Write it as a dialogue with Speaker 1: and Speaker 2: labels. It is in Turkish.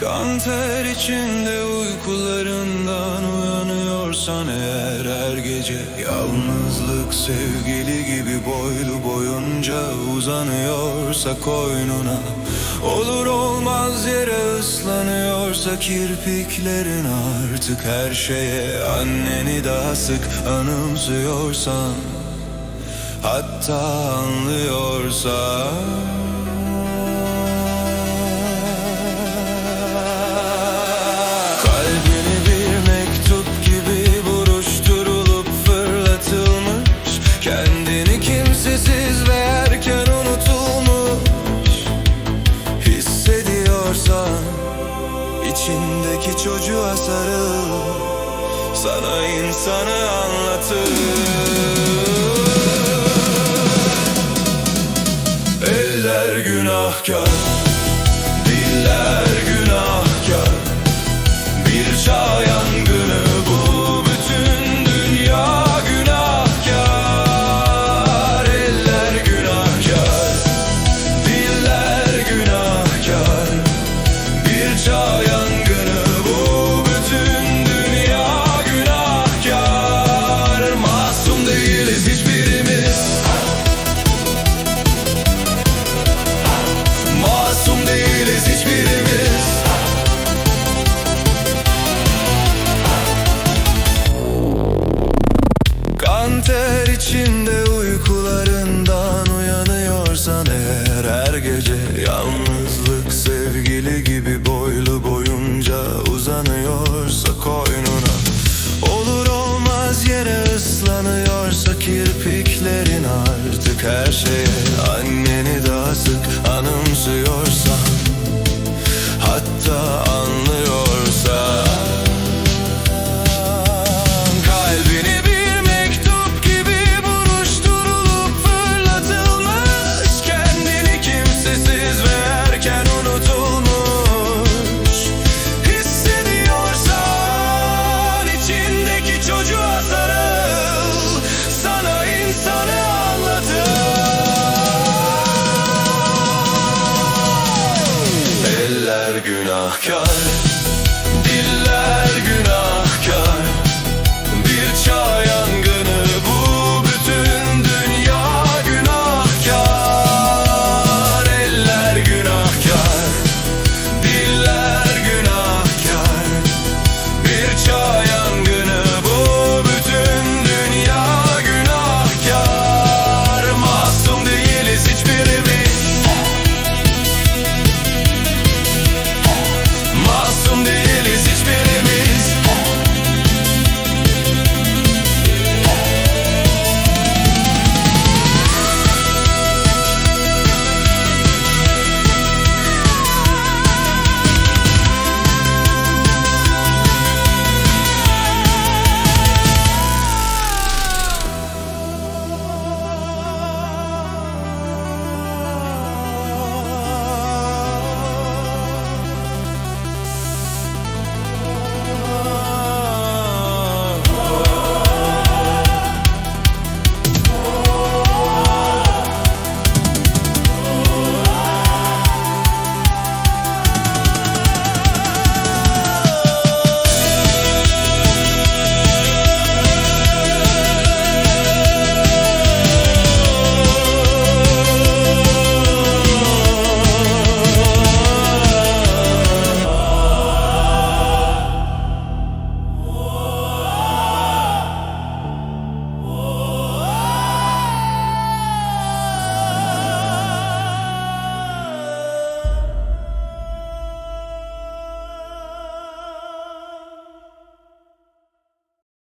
Speaker 1: Kan ter içinde uykularından uyanıyorsan eğer her gece Yalnızlık sevgili gibi boylu boyunca uzanıyorsa koynuna Olur olmaz yere ıslanıyorsa kirpiklerin artık her şeye Anneni daha sık anımsıyorsan Hatta anlıyorsan çocuğa sarıl. Sana insanı anlatır Yalnızlık sevgili gibi boylu boyunca uzanıyorsa koynuna. Olur olmaz yere ıslanıyorsa kirpiklerin artık her şeye. Anneni daha sık anımsıyorsan günahkar.